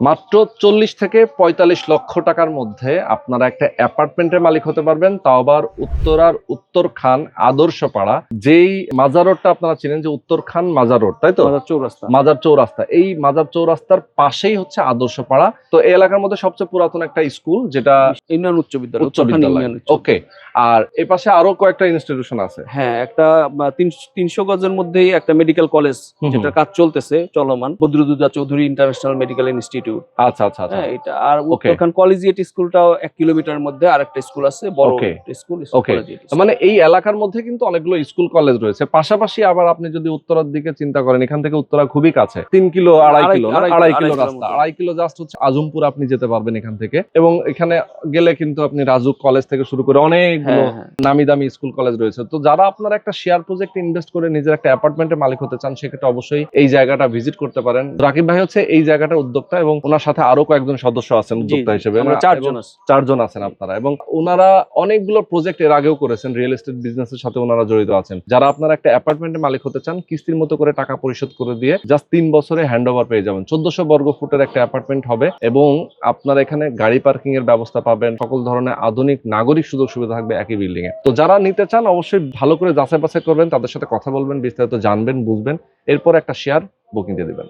মাত্র চল্লিশ থেকে পঁয়তাল্লিশ লক্ষ টাকার মধ্যে আপনারা একটা অ্যাপার্টমেন্টের মালিক হতে পারবেন তাও আবার উত্তরার উত্তর খান আদর্শ পাড়া যেই মাজার রোডটা আপনারা চিনেন যে উত্তর খান মাজার রোড তাই তো? চৌরাস্তা। মাজার চৌরাস্তা। এই মাজার চৌরাস্তার পাশেই হচ্ছে আদর্শ পাড়া তো এই এলাকার মধ্যে সবচেয়ে পুরাতন একটা স্কুল যেটা ইউনিয়ন উচ্চ বিদ্যালয় উচ্চ বিদ্যালয়। ওকে। আর এই পাশে আরও কয়েকটা ইনস্টিটিউশন আছে। হ্যাঁ একটা তিনশো গজের মধ্যেই একটা মেডিকেল কলেজ যেটা কাজ চলতেছে চলমান। Badruddoza Chowdhury international medical institute আচ্ছা আচ্ছা আচ্ছা। হ্যাঁ এটা আর উত্তরখান কলেজিয়েট স্কুলটাও এক কিলোমিটার মধ্যে আরেকটা স্কুল আছে বড় স্কুল Okay. মানে এই এলাকার মধ্যে কিন্তু অনেকগুলো স্কুল কলেজ রয়েছে। পাশাপাশি আবার আপনি যদি উত্তরার দিকে চিন্তা করেন এখান থেকে উত্তরা খুবই কাছে। তিন কিলো আড়াই কিলো আড়াই- কিলো রাস্তা। আড়াই কিলো জাস্ট হচ্ছে আজমপুর আপনি যেতে পারবেন এখান থেকে। এবং এখানে গেলে কিন্তু আপনি রাজুক কলেজ থেকে শুরু করে অনেকগুলো হ্যাঁ হ্যাঁ। নামি দামি স্কুল কলেজ রয়েছে। তো যারা আপনারা একটা শেয়ার প্রজেক্ট ইনভেস্ট করে নিজের একটা অ্যাপার্টমেন্টের মালিক হতে চান সেক্ষেত্রে অবশ্যই এই জায়গাটা ভিজিট করতে পারেন। রাকিব ভাই হচ্ছে এই জায়গাটা উদ্যোক্তা এবং ওনার সাথে আরও কয়েকজন সদস্য আছেন উদ্যোক্তা হিসেবে। চারজন আছেন আপনারা। এবং ওনারা অনেকগুলো প্রজেক্ট এর আগেও করেছেন রিয়েল এস্টেট বিজনেসের সাথে ওনারা জড়িত আছেন। যারা আপনারা একটা অ্যাপার্টমেন্টের মালিক হতে চান কিস্তির মতো করে টাকা পরিশোধ করে দিয়ে জাস্ট তিন বছরে হ্যান্ড ওভার পেয়ে যাবেন। চোদ্দশো বর্গ ফুটের একটা অ্যাপার্টমেন্ট হবে এবং আপনারা এখানে গাড়ি পার্কিং এর ব্যবস্থা পাবেন সকল ধরনের আধুনিক নাগরিক সুযোগ সুবিধা থাকবে একই বিল্ডিং এ। তো যারা নিতে চান অবশ্যই ভালো করে যাচাই বাছাই করবেন তাদের সাথে কথা বলবেন বিস্তারিত জানবেন বুঝবেন এরপর একটা শেয়ার বুকিং দিয়ে দিবেন।